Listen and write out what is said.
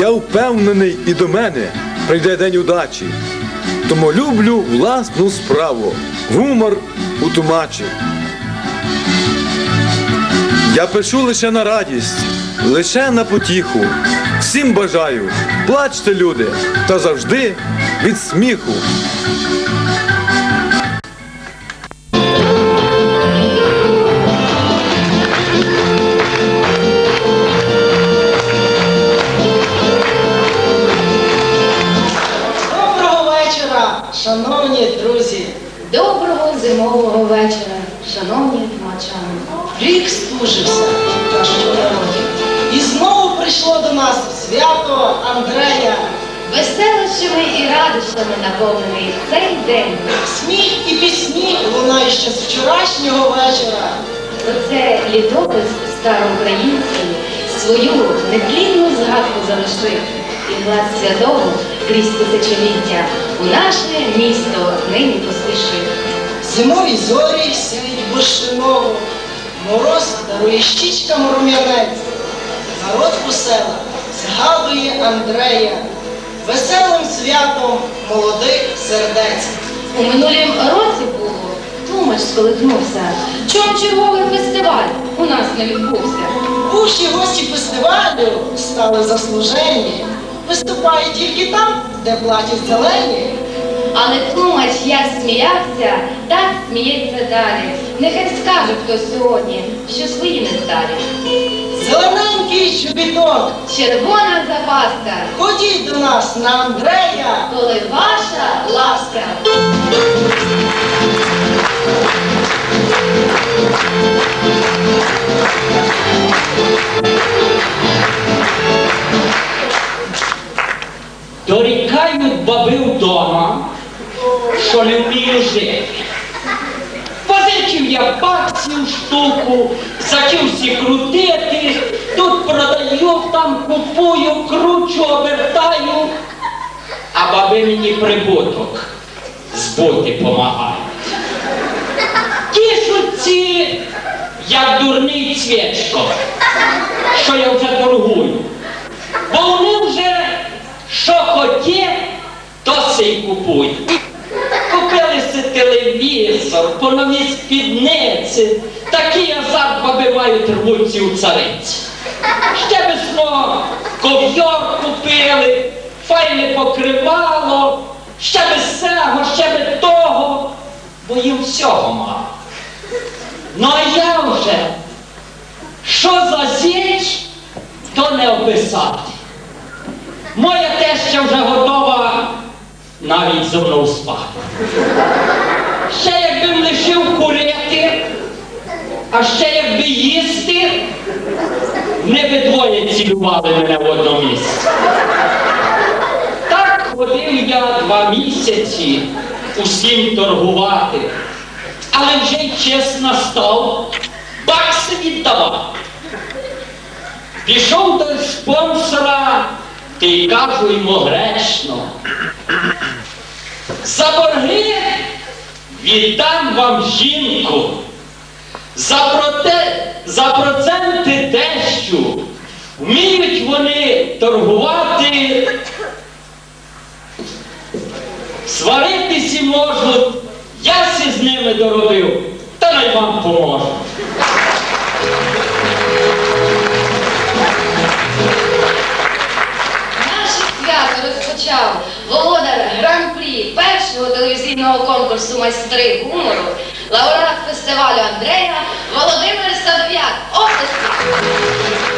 впевнений, і до мене прийде день удачі. Тому люблю власну справу, гумор у тумачі. Я пишу лише на радість, лише на потіху. Всім бажаю, плачте, люди, та завжди від сміху. Шановні друзі. Доброго зимового вечора, шановні мачани. Рік стужився, кажуть у народі. І знову прийшло до нас свято Андрея. Веселощами і радощами наповнений цей день. Сміх і пісні лунають ще з вчорашнього вечора. Оце літопис староукраїнський свою нетлінну згадку залишив і глас святого крізь тисячоліття у наше місто нині поспішив. Зимові зорі сяють бурштиново, мороз дарує щічкам рум'янець. Народ у селах згадує Андрея, веселим святом молодих сердець. У минулім році було тлумач сколихнувся. Чом черговий фестиваль у нас не відбувся? Бувші гості фестивалю стали заслужені. Виступають тільки там, де платять зелені. Але тлумач як сміявся, так сміється далі. Нехай скаже хто сьогодні, що свої не старі. Зелененький чобіток, Червона запаска, ходіть до нас на Андрея. коли ваша ласка. Дорікають баби вдома, що не вмію жити. Позичив я баксів штуку, зачався крутити, тут продаю, там купую, кручу, обертаю, а баби мені прибуток збути помагають. Тішуться, як дурний цвєчко, що я вже торгую. Бо вони вже що хотє, то се й купують. Купили си телевізор, по новій спідниці, такий азарт баби мають рвуться у цариці. Ще весно ковйор купили, файне покривало, ще без цього, ще без того, бо їм всього мало. Ну а я вже, що за зіч, то не описати. Моя теща вже готова навіть зо мною спати. Ще якби лишив курити, а ще якби їсти, не би двоє цілювали мене в одному місці. Так ходив я два місяці усім торгувати, але вже й час настав, бакси віддавав. Пішов до спонсора, ти й кажу йому гречно. За борги віддам вам жінку, за, проте, за проценти дещу. Вміють вони торгувати, сваритися можуть, я всі з ними доробив, та й вам поможу. Першого телевізійного конкурсу майстри гумору, лауреат фестивалю Андрея Володимир Садов'як. Оплески!